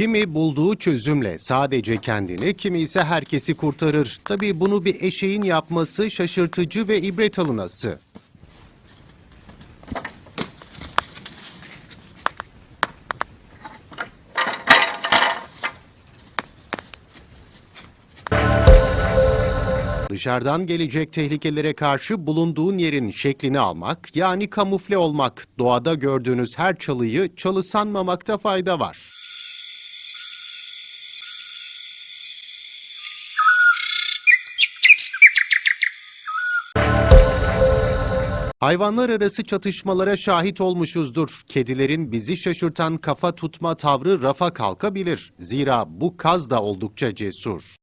Kimi bulduğu çözümle sadece kendini, kimi ise herkesi kurtarır. Tabii bunu bir eşeğin yapması şaşırtıcı ve ibret alınası. Dışarıdan gelecek tehlikelere karşı bulunduğun yerin şeklini almak, yani kamufle olmak, doğada gördüğünüz her çalıyı çalı sanmamakta fayda var. Hayvanlar arası çatışmalara şahit olmuşuzdur. Kedilerin bizi şaşırtan kafa tutma tavrı rafa kalkabilir. Zira bu kaz da oldukça cesur.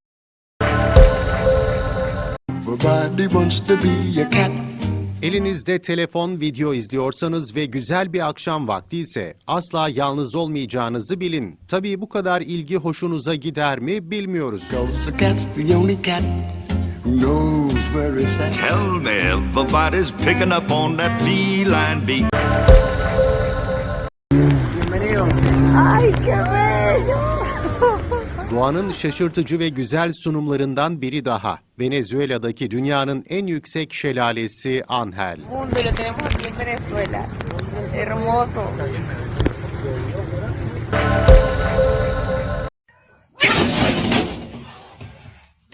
Elinizde telefon, video izliyorsanız ve güzel bir akşam vakti ise asla yalnız olmayacağınızı bilin. Tabii bu kadar ilgi hoşunuza gider mi bilmiyoruz. Knows where it's at. Tell me everybody's picking up on that feline beat. ¡Ay, qué bello! Doğanın şaşırtıcı ve güzel sunumlarından biri daha. Venezuela'daki dünyanın en yüksek şelalesi Anhel. mundo y lo tenemos aquí en Venezuela. Hermoso.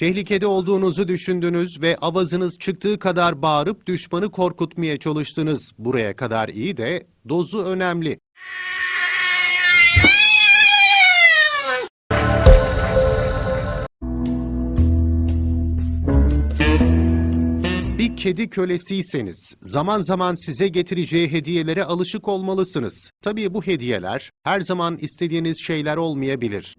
Tehlikede olduğunuzu düşündünüz ve avazınız çıktığı kadar bağırıp düşmanı korkutmaya çalıştınız. Buraya kadar iyi de dozu önemli. Bir kedi kölesiyseniz zaman zaman size getireceği hediyelere alışık olmalısınız. Tabii bu hediyeler her zaman istediğiniz şeyler olmayabilir.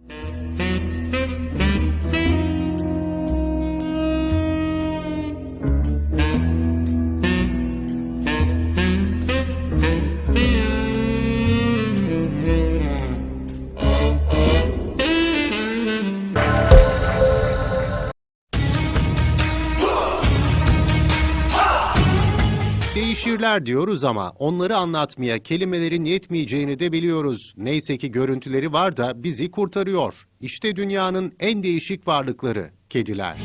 Değişirler diyoruz ama onları anlatmaya kelimelerin yetmeyeceğini de biliyoruz. Neyse ki görüntüleri var da bizi kurtarıyor. İşte dünyanın en değişik varlıkları, kediler.